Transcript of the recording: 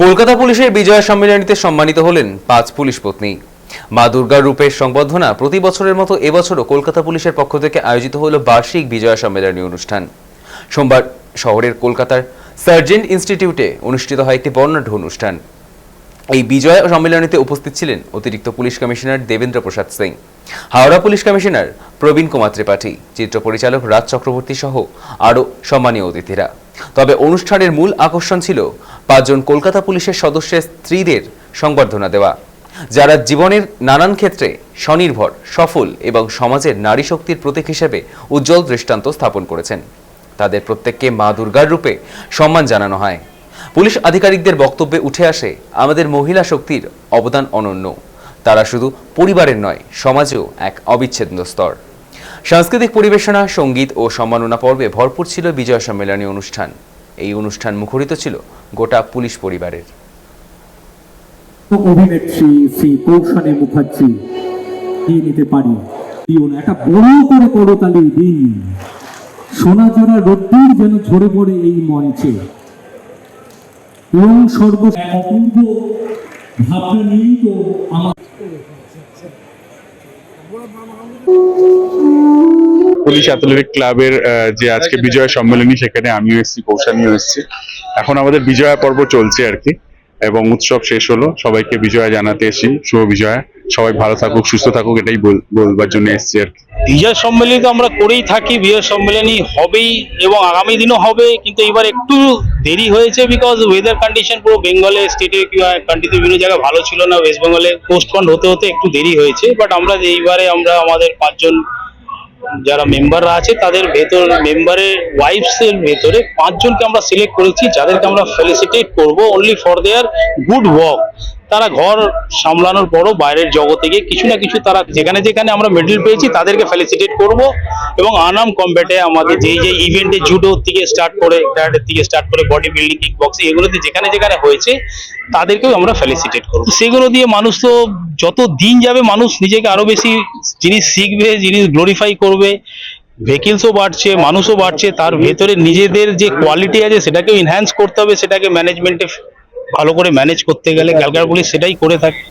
কলকাতা পুলিশের বিজয় সম্মেলনীতে সম্মানিত হলেন পাঁচ পুলিশ পত্নী। মা দুর্গার রূপের সংবর্ধনা প্রতি বছরের মতো এবছরও কলকাতা পুলিশের পক্ষ থেকে আয়োজিত হলো বার্ষিক বিজয় সম্মেলনী অনুষ্ঠান। সোমবার শহরের কলকাতার সার্জেন্ট ইনস্টিটিউটে অনুষ্ঠিত হয় একটি বর্ণাঢ্য অনুষ্ঠান। এই বিজয় সম্মেলনীতে উপস্থিত ছিলেন অতিরিক্ত police commissioner Debendra Prasad Singh, Howrah police commissioner Prabin Kumar Tripathi, চিত্র পরিচালক রাজ চক্রবর্তী সহ আরও সম্মানীয় অতিথিরা। তবে অনুষ্ঠানের মূল আকর্ষণ ছিল পাঁচজন কলকাতা পুলিশের সদস্যের স্ত্রীদের সংবর্ধনা দেওয়া। যারা জীবনের নানান ক্ষেত্রে স্বনির্ভর, সফল এবং সমাজের নারী শক্তির প্রতীক হিসেবে উজ্জ্বল দৃষ্টান্ত স্থাপন করেছেন। তাদের প্রত্যেককে মা দুর্গার রূপে সম্মান জানানো হয়। পুলিশ আধিকারিকদের বক্তব্যে উঠে আসে, আমাদের মহিলা শক্তির অবদান অনন্য। তারা শুধু পরিবারের নয়, সমাজেও এক অবিচ্ছেদ্য স্তর। সাংস্কৃতিক পরিবেশনা, সংগীত ও সম্মাননা পর্বে ভরপুর ছিল বিজয় সম্মেলনী অনুষ্ঠান। এই অনুষ্ঠান মুখরিত ছিল গোটা পুলিশ পরিবারের। অভিনেত্রী শ্রী মুখার্জি দিয়ে নিতে পারি। একটা বড় করে করতালি দিন। রোদ্দুর যেন ঝরে পড়ে এই মঞ্চে। এবং সর্ব অপূর্ব ভাবনা নিয়েই তো আমার পুলিশ অ্যাথলেটিক ক্লাবের আহ, যে আজকে বিজয় সম্মেলনী সেখানে আমিও এসেছি কৌশানীও এসেছি। এখন আমাদের বিজয়া পর্ব চলছে আর কি এবং উৎসব শেষ হলো। সবাইকে বিজয়া জানাতে এসেছি। শুভ বিজয়া। সবাই ভালো থাকুক সুস্থ থাকুক এটাই বলবার জন্য এসেছি আর কি। বিজয় সম্মেলনী তো আমরা করেই থাকি। বিজয় সম্মেলনী হবেই এবং আগামী দিনও হবে কিন্তু এবার একটু দেরি হয়েছে বিকজ ওয়েদার কন্ডিশন পুরো বেঙ্গলে স্টেটে কান্ট্রিতে বিভিন্ন জায়গায় ভালো ছিল না ওয়েস্ট বেঙ্গলে পোস্টপন্ড হতে হতে একটু দেরি হয়েছে। বাট আমরা এইবারে আমরা আমাদের পাঁচজন যারা মেম্বাররা আছে, তাদের ভেতর মেম্বারের ওয়াইফস এর ভেতরে পাঁচজনকে আমরা সিলেক্ট করেছি, যাদেরকে আমরা ফেলিসিটেট করব only for their good work তারা ঘর সামলানোর পরও বাইরের জগতে গিয়ে কিছু না কিছু তারা যেখানে যেখানে আমরা মেডেল পেয়েছি, তাদেরকে ফেলিসিটেট করব। এবং আনাম কম্ব্যাটে আমাদের যেই যে ইভেন্টে জুডো থেকে স্টার্ট করে ক্যারাটের থেকে স্টার্ট করে বডি বিল্ডিং কিক বক্সিং এগুলোতে যেখানে যেখানে হয়েছে, তাদেরকেও আমরা ফেলিসিটেট করব। সেগুলো দিয়ে মানুষ তো যত দিন যাবে, মানুষ নিজেকে আরও বেশি জিনিস শিখবে জিনিস গ্লোরিফাই করবে ভেহিকলসও বাড়ছে, মানুষও বাড়ছে, তার ভেতরে নিজেদের যে কোয়ালিটি আছে, সেটাকেও এনহ্যান্স করতে হবে, সেটাকে ম্যানেজমেন্টে ভালো করে ম্যানেজ করতে গেলে ক্যালকাটা সেটাই করে থাকে